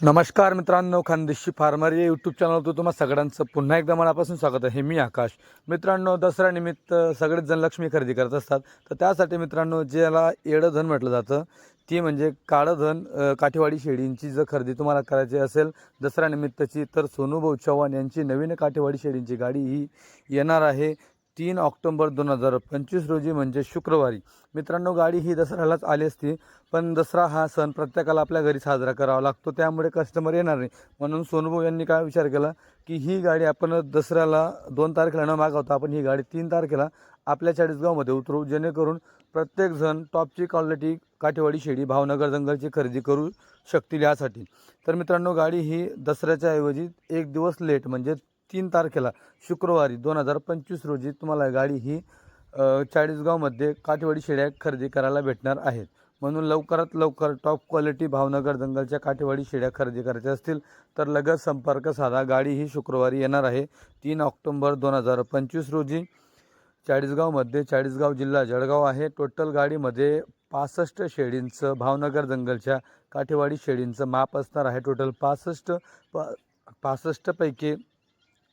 नमस्कार मित्रांनो खानदेशी फार्मर या यूट्यूब चॅनलवर तुम्हा सगळ्यांचं पुन्हा एकदा मनापासून स्वागत आहे. मी आकाश. मित्रांनो दसऱ्यानिमित्त सगळेच जण लक्ष्मी खरेदी करत असतात. तर त्यासाठी मित्रांनो ज्याला येडं धन म्हटलं जातं ती म्हणजे काळं धन काठेवाडी शेळींची जर खरेदी तुम्हाला करायची असेल दसऱ्यानिमित्तची तर सोनूभाऊ चव्हाण यांची नवीन काठेवाडी शेळींची गाडी ही येणार आहे. तीन ऑक्टोबर दोन हजार पंचवीस रोजी म्हणजे शुक्रवारी. मित्रांनो गाडी ही दसऱ्यालाच आली असती पण दसरा हा सण प्रत्येकाला आपल्या घरी साजरा करावा लागतो त्यामुळे कस्टमर येणार नाही. म्हणून सोनभाऊ यांनी काय विचार केला की ही गाडी आपण दसऱ्याला दोन तारखेला न मागवता आपण ही गाडी तीन तारखेला आपल्या चाळीसगावमध्ये उतरू जेणेकरून प्रत्येकजण टॉपची क्वालिटी काठेवाडी शेडी भावनगर जंगलची खरेदी करू शकतील यासाठी. तर मित्रांनो गाडी ही दसऱ्याच्या ऐवजी एक दिवस लेट म्हणजे तीन तारखेला शुक्रवारी दोन हजार पंचवीस रोजी तुम्हाला गाडी ही चाळीसगावमध्ये काठेवाडी शेड्या खरेदी करायला भेटणार आहेत. म्हणून लवकरात लवकर टॉप क्वालिटी भावनगर जंगलच्या काठेवाडी शेड्या खरेदी करायच्या असतील तर लगेच संपर्क साधा. गाडी ही शुक्रवारी येणार आहे तीन ऑक्टोंबर दोन हजार पंचवीस रोजी. चाळीसगावमध्ये चाळीसगाव जिल्हा जळगाव आहे. टोटल गाडीमध्ये पासष्ट शेडींचं भावनगर जंगलच्या काठेवाडी शेडींचं माप असणार आहे. टोटल पासष्ट पा पासष्टपैकी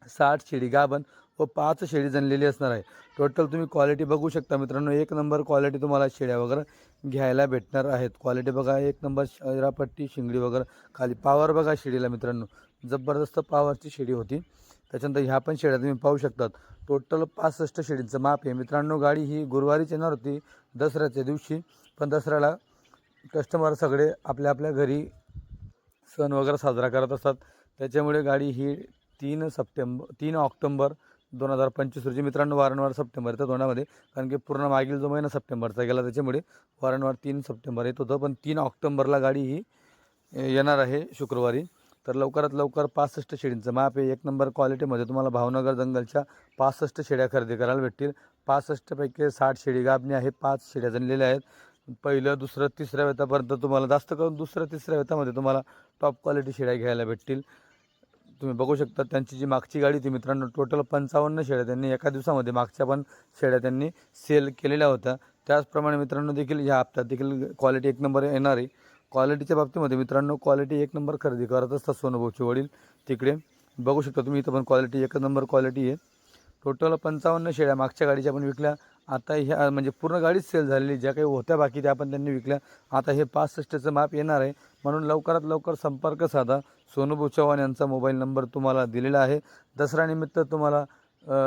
साठ शेळी गाभण व पाच शेळी जनलेली असणार आहे. टोटल तुम्ही क्वालिटी बघू शकता मित्रांनो. एक नंबर क्वालिटी तुम्हाला शेळ्या वगैरे घ्यायला भेटणार आहेत. क्वालिटी बघा एक नंबर शिरापट्टी शिंगडी वगैरे. खाली पावर बघा शेळीला मित्रांनो. जबरदस्त पावरची शेळी होती. त्याच्यानंतर ह्या पण शेळ्या तुम्ही पाहू शकतात. टोटल पासष्ट शेळींचं माप आहे. मित्रांनो गाडी ही गुरुवारीच येणार होती. दसऱ्याच्या दिवशी. पण दसऱ्याला कस्टमर सगळे आपल्या आपल्या घरी सण वगैरे साजरा करत असतात. त्याच्यामुळे गाडी ही तीन सप्टेंबर तीन ऑक्टोंबर दोन हजार पंचवीस रोजी. मित्रांनो वारंवार सप्टेंबरच्या तोंडामध्ये कारण की पूर्ण मागील जो महिना सप्टेंबरचा गेला त्याच्यामुळे वारंवार तीन सप्टेंबर येत होतं. पण तीन ऑक्टोंबरला गाडी ही येणार आहे शुक्रवारी. तर लवकरात लवकर पासष्ट शेडींचं माप हे एक नंबर क्वालिटीमध्ये तुम्हाला भावनगर जंगलच्या पासष्ट शेड्या खरेदी करायला भेटतील. पासष्टपैकी साठ शेडी गाभणी आहे पाच शेड्या जणलेल्या आहेत. पहिलं दुसरं तिसऱ्या वेतापर्यंत तुम्हाला जास्त करून दुसऱ्या तिसऱ्या वेतामध्ये तुम्हाला टॉप क्वालिटी शेड्या घ्यायला भेटतील. तुम्ही बघू शकता त्यांची जी मागची गाडी होती मित्रांनो टोटल पंचावन्न शेळ्या त्यांनी एका दिवसामध्ये मागच्या पण शेळ्या त्यांनी सेल केलेल्या होत्या. त्याचप्रमाणे मित्रांनो देखील ह्या हप्त्यात देखील क्वालिटी एक नंबर येणार आहे. क्वालिटीच्या बाबतीमध्ये मित्रांनो क्वालिटी एक नंबर खरेदी करत असतात सोनूभाऊचे वडील तिकडे. बघू शकता तुम्ही इथं पण क्वालिटी एकच नंबर क्वालिटी आहे. टोटल पंचावन्न शेळ्या मागच्या गाडीच्या आपण विकल्या. आता ह्या म्हणजे पूर्ण गाडीच सेल झालेली ज्या काही होत्या बाकी त्या आपण त्यांनी विकल्या. आता हे पासष्टचं माप येणार आहे. म्हणून लवकरात लवकर संपर्क साधा. सोनूभाऊ चव्हाण यांचा मोबाईल नंबर तुम्हाला दिलेला आहे. दसऱ्यानिमित्त तुम्हाला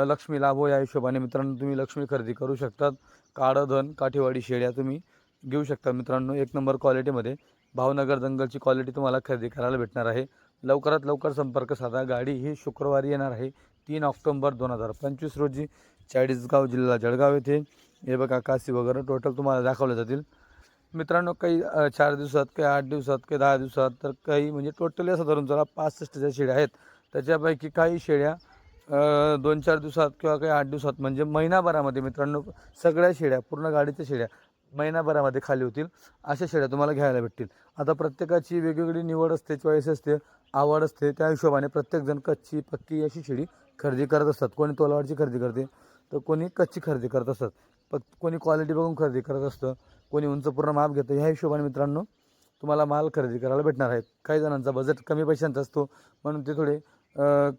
लक्ष्मी लाभो या हिशोबाने मित्रांनो तुम्ही लक्ष्मी खरेदी करू शकतात. काळं धन काठीवाडी शेळ्या तुम्ही घेऊ शकता मित्रांनो. एक नंबर क्वालिटीमध्ये भावनगर जंगलची क्वालिटी तुम्हाला खरेदी करायला भेटणार आहे. लवकरात लवकर संपर्क साधा. गाडी ही शुक्रवारी येणार आहे. तीन ऑक्टोंबर दोन हजार पंचवीस रोजी चाळीसगाव जिल्हा जळगाव येथे. हे बघा काशी वगैरे टोटल तुम्हाला दाखवले जातील. मित्रांनो काही चार दिवसात काही आठ दिवसात काही दहा दिवसात तर काही म्हणजे टोटली असं धरून चला पासष्ट ज्या शेळ्या आहेत. त्याच्यापैकी काही शेळ्या दोन चार दिवसात किंवा काही आठ दिवसात म्हणजे महिनाभरामध्ये मित्रांनो सगळ्या शेळ्या पूर्ण गाडीच्या शेळ्या महिनाभरामध्ये खाली होतील. अशा शेळ्या तुम्हाला घ्यायला भेटतील. आता प्रत्येकाची वेगवेगळी निवड असते चॉईस असते आवड असते त्या हिशोबाने प्रत्येकजण कच्ची पक्की अशी शेळी खरेदी करत असतात. कोणी तोलावाडची खरेदी करते तर कोणी कच्ची खरेदी करत असतात. प कोणी क्वालिटी बघून खरेदी करत असतं कोणी उंच पूर्ण माप घेतं. ह्या हिशोबाने मित्रांनो तुम्हाला माल खरेदी करायला भेटणार आहे. काही जणांचा बजेट कमी पैशांचा असतो म्हणून ते थोडे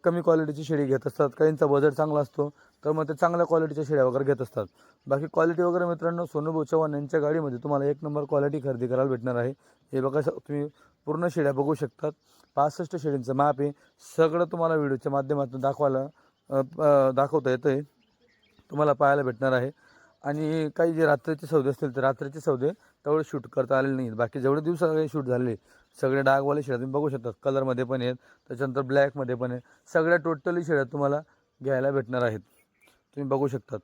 कमी क्वालिटीची शेळी घेत असतात. काहींचा बजेट चांगला असतो तर मग ते चांगल्या क्वालिटीच्या शेळ्या वगैरे घेत असतात. बाकी क्वालिटी वगैरे मित्रांनो सोनूभाऊ चव्हाण यांच्या गाडीमध्ये तुम्हाला एक नंबर क्वालिटी खरेदी करायला भेटणार आहे. हे बघा स- तुम्ही पूर्ण शेळ्या बघू शकतात. पासष्ट शेळींचं माप आहे. सगळं तुम्हाला व्हिडिओच्या माध्यमातून दाखवायला दाखवता येतं आहे तुम्हाला पाहायला भेटणार आहे. आणि काही जे रात्रीचे सौदे असतील तर रात्रीचे सौदे तेवढे शूट करता आलेले नाहीत बाकी जेवढे दिवस शूट झालेले सगळे डागवाले शेळ्या तुम्ही बघू शकता. कलरमध्ये पण आहेत त्याच्यानंतर ब्लॅकमध्ये पण आहेत. सगळ्या टोटली शेळ्या तुम्हाला घ्यायला भेटणार आहेत. तुम्ही बघू शकतात.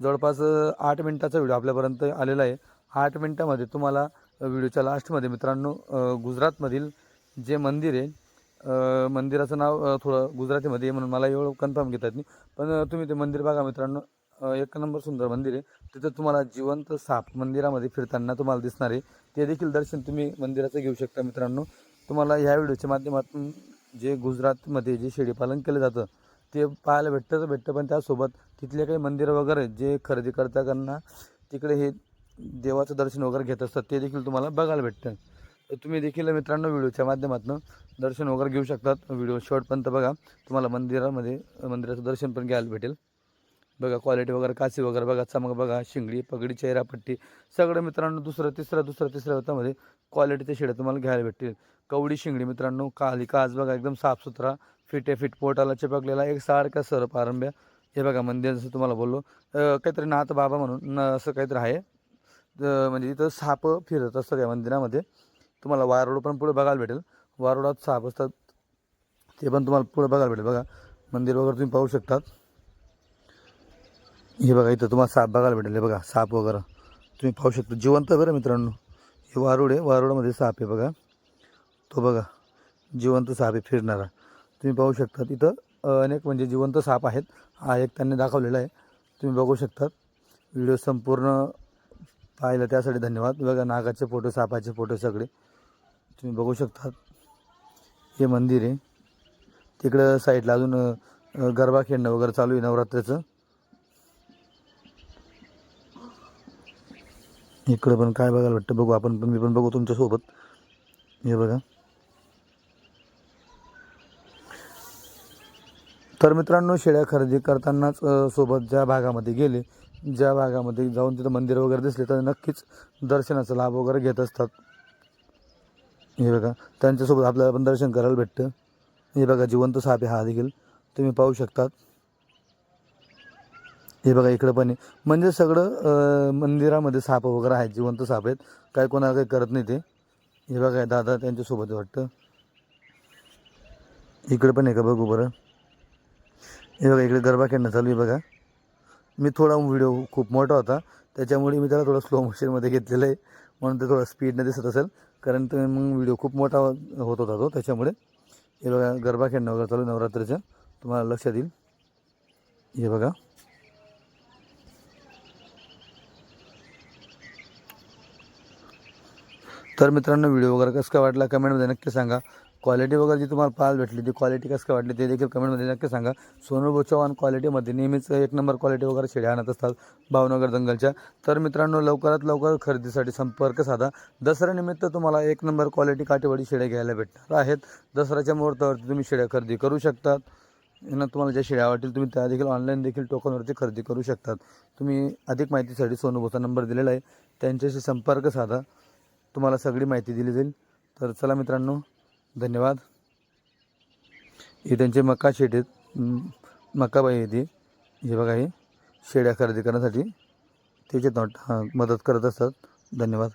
जवळपास आठ मिनटाचा व्हिडिओ आपल्यापर्यंत आलेला आहे. आठ मिनटामध्ये तुम्हाला व्हिडिओच्या लास्टमध्ये मित्रांनो गुजरातमधील जे मंदिर आहे मंदिराचं नाव थोडं गुजरातीमध्ये आहे म्हणून मला एवढं कन्फर्म घेता येत नाही. पण तुम्ही ते मंदिर बघा मित्रांनो. एक नंबर सुंदर मंदिर आहे. तिथं तुम्हाला जिवंत साप मंदिरामध्ये फिरताना तुम्हाला दिसणार आहे. ते देखील दर्शन तुम्ही मंदिराचं घेऊ शकता मित्रांनो. तुम्हाला ह्या व्हिडिओच्या माध्यमातून जे गुजरातमध्ये जे शेळीपालन केलं जातं ते पाहायला भेटतं तर भेटतं. पण त्यासोबत तिथले काही मंदिरं वगैरे जे खरेदी करता करताना तिकडे हे देवाचं दर्शन वगैरे घेत असतात ते देखील तुम्हाला बघायला भेटतं. तुम्ही देखील मित्रांनो व्हिडिओच्या माध्यमातून दर्शन वगैरे घेऊ शकतात. व्हिडिओ शॉर्टपर्यंत बघा. तुम्हाला मंदिरामध्ये मंदिराचं दर्शन पण घ्यायला भेटेल. बघा क्वालिटी वगैरे कासी वगैरे बघा चमक बघा शिंगडी पगडी चेहरापट्टी सगळं मित्रांनो दुसरं तिसरं दुसरं तिसऱ्या होतामध्ये क्वालिटीच्या शेड्या तुम्हाला घ्यायला भेटतील. कवडी शिंगडी मित्रांनो काली काच बघा एकदम साफसुथरा फिट फिट पोटाला चिपकलेला एक सारखा सर पारंब्या हे बघा मंदिर जसं तुम्हाला बोललो. काहीतरी नाथ बाबा म्हणून असं काहीतरी आहे. म्हणजे इथं साप फिरत असतात या मंदिरामध्ये. तुम्हाला वारोड पण पुढे बघायला भेटेल. वारोडात साप असतात ते पण तुम्हाला पुढे बघायला भेटेल. बघा मंदिर वगैरे तुम्ही पाहू शकतात हे बघा इथं तुम्हाला साप बघायला भेटेल. हे बघा साप वगैरे. तुम्ही पाहू शकता. जिवंत बरं मित्रांनो. हे वारुड आहे. वारुडामध्ये साप आहे बघा. तो बघा जिवंत साप आहे फिरणारा. तुम्ही पाहू शकता तिथं अनेक म्हणजे जिवंत साप आहेत. हा एक त्यांनी दाखवलेला आहे. तुम्ही बघू शकतात व्हिडिओ संपूर्ण पाहिलं त्यासाठी धन्यवाद. बघा नागाचे फोटो सापाचे फोटो सगळे. तुम्ही बघू शकतात. हे मंदिर आहे. तिकडं साईडला अजून गरबा खेळणं वगैरे चालू आहे नवरात्रीचं. इकडं पण काय बघायला वाटतं? बघू आपण पण मी पण बघू तुमच्यासोबत हे बघा. तर मित्रांनो शेळ्या खरेदी करतानाच सोबत ज्या भागामध्ये गेले ज्या भागामध्ये जाऊन तिथं मंदिर वगैरे दिसले तर नक्कीच दर्शनाचा लाभ वगैरे घेत असतात. हे बघा त्यांच्यासोबत आपल्याला पण दर्शन करायला भेटतं. हे बघा जिवंत साप आहे हा देखील. तुम्ही पाहू शकतात. हे बघा इकडं पण आहे. म्हणजे सगळं मंदिरामध्ये साप वगैरे आहेत जिवंत साप आहेत. काय कोणाला काही करत नाही ते. हे बघा दादा त्यांच्यासोबत वाटतं. इकडं पण आहे का? बघू बरं. हे बघा इकडे गरबा खेळणं चालू आहे बघा. मी थोडा व्हिडिओ खूप मोठा होता. त्याच्यामुळे मी त्याला थोडं स्लो मोशनमध्ये घेतलेलं आहे. म्हणून ते थोडं स्पीडनं दिसत असेल. कारण ते मग व्हिडिओ खूप मोठा होत होता तो. त्याच्यामुळे हे बघा गरबा खेळणं वगैरे चालू नवरात्रीचं. तुम्हाला लक्षात येईल. हे बघा. तर मित्रांनो व्हिडिओ वगैरे कसं काय वाटला कमेंटमध्ये नक्की सांगा. क्वालिटी वगैरे जी तुम्हाला पाहायला भेटली ती क्वालिटी कसं काय वाटली ते देखील कमेंटमध्ये नक्की सांगा. सोनू चव्हाण क्वालिटीमध्ये नेहमीच एक नंबर क्वालिटी वगैरे शेड्या आणत असतात भावनगर जंगलच्या. तर मित्रांनो लवकरात लवकर खरेदीसाठी संपर्क साधा. दसऱ्यानिमित्त तुम्हाला एक नंबर क्वालिटी काटेवाडी शेड्या घ्यायला भेटणार आहेत. दसऱ्याच्या मुहूर्तावरती तुम्ही शेड्या खरेदी करू शकतात. यांना तुम्हाला ज्या शेड्या आवडतील तुम्ही त्या देखील ऑनलाईन देखील टोकनवरती खरेदी करू शकतात. तुम्ही अधिक माहितीसाठी सोनूभाऊचा नंबर दिलेला आहे. त्यांच्याशी संपर्क साधा. तुम्हाला सगळी माहिती दिली जाईल. तर चला मित्रांनो धन्यवाद. हे त्यांचे मका शेट आहेत. मकाबाई आहे ती हे. बघा हे. शेड्या खरेदी करण्यासाठी. त्याचे हां मदत करत असतात. धन्यवाद.